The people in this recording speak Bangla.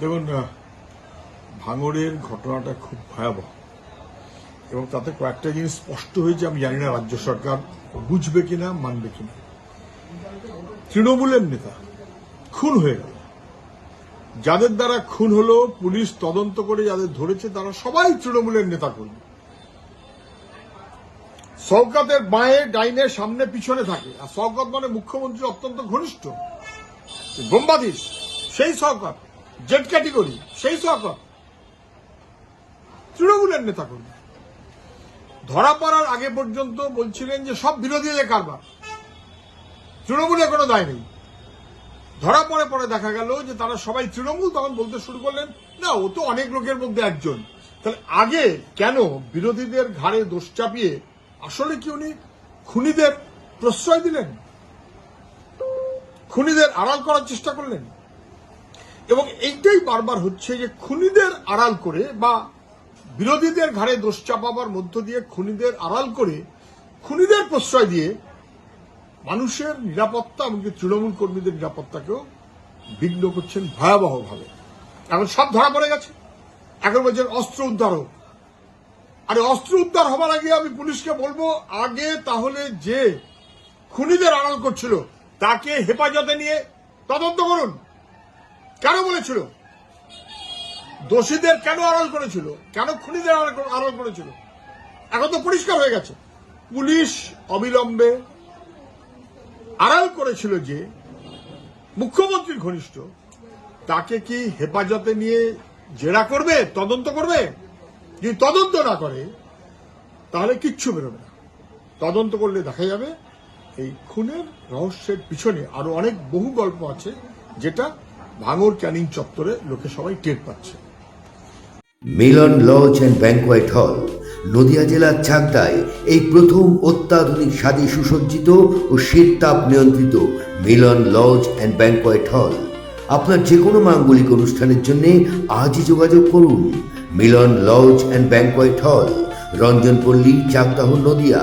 দেখুন ভাঙড়ের ঘটনাটা খুব ভয়াবহ। এবং তাতে কয়েকটা জিনিস স্পষ্ট হয়েছে, আমি জানি না রাজ্য সরকার বুঝবে কিনা, মানবে কিনা। তৃণমূলের নেতা খুন হয়ে গেল। যাদের দ্বারা খুন হলো, পুলিশ তদন্ত করে যাদের ধরেছে, তারা সবাই তৃণমূলের নেতা কর্মী শওকাতের বাঁয়ে, ডাইনে, সামনে, পিছনে থাকে। আর শওকত মানে মুখ্যমন্ত্রী অত্যন্ত ঘনিষ্ঠ বোম্বাদিস সেই শওকত জেড ক্যাটেগরি সেই শওকত তৃণমূলের নেতা কর্মী ধরা পড়ার আগে পর্যন্ত বলছিলেন যে সব বিরোধীদের কারবার তৃণমূলের কোনো দায় নেই। ধরা পড়ে পরে দেখা গেল যে তারা সবাই তৃণমূল, তখন বলতে শুরু করলেন, না, ও তো অনেক লোকের মধ্যে একজন। তাহলে আগে কেন বিরোধীদের ঘাড়ে দোষ চাপিয়ে আসলে কি উনি খুনিদের প্রশ্রয় দিলেন? খুনিদের আড়াল করার চেষ্টা করলেন? এবং এইটাই বারবার হচ্ছে যে খুনিদের আড়াল করে বা বিরোধীদের ঘাড়ে দোষ চাপাবার মধ্য দিয়ে খুনিদের আড়াল করে খুনিদের প্রশ্রয় দিয়ে মানুষের নিরাপত্তা এমনকি তৃণমূল কর্মীদের নিরাপত্তাকেও বিঘ্ন করছেন ভয়াবহভাবে। এখন সব ধরা পড়ে গেছে। এখন বলছেন অস্ত্র উদ্ধার হোক। আরে অস্ত্র উদ্ধার হবার আগে আমি পুলিশকে বলব, আগে তাহলে যে খুনিদের আড়াল করছিল, তাকে হেফাজতে নিয়ে তদন্ত করুন। কেন বলেছিল? দোষীদের কেন আড়াল করেছিল? কেন খুনিদের আড়াল করে- করেছিল? এখন তো পরিষ্কার হয়ে গেছে। পুলিশ অবিলম্বে আড়াল করেছিল যে মুখ্যমন্ত্রীর ঘনিষ্ঠ তাকে কি হেফাজতে নিয়ে জেরা করবে, তদন্ত করবে? যদি তদন্ত না করে, তাহলে কিচ্ছু বেরোবে না। তদন্ত করলে দেখা যাবে এই খুনের রহস্যের পিছনে আরও অনেক বহু গল্প আছে যেটা ভাঙর ক্যানিং চত্বরে লোকে সবাই টের পাচ্ছে। মিলন লজ অ্যান্ড ব্যাংকোয়েট হল, নদিয়া জেলার চাকদায় এই প্রথম অত্যাধুনিক স্বাদে সুসজ্জিত ও শীততাপ নিয়ন্ত্রিত মিলন লজ অ্যান্ড ব্যাংকোয়েট হল। আপনার যে কোনো মাঙ্গলিক অনুষ্ঠানের জন্য আজই যোগাযোগ করুন। মিলন লজ অ্যান্ড ব্যাংকোয়েট হল, রঞ্জনপল্লী, চাকদাহ, নদিয়া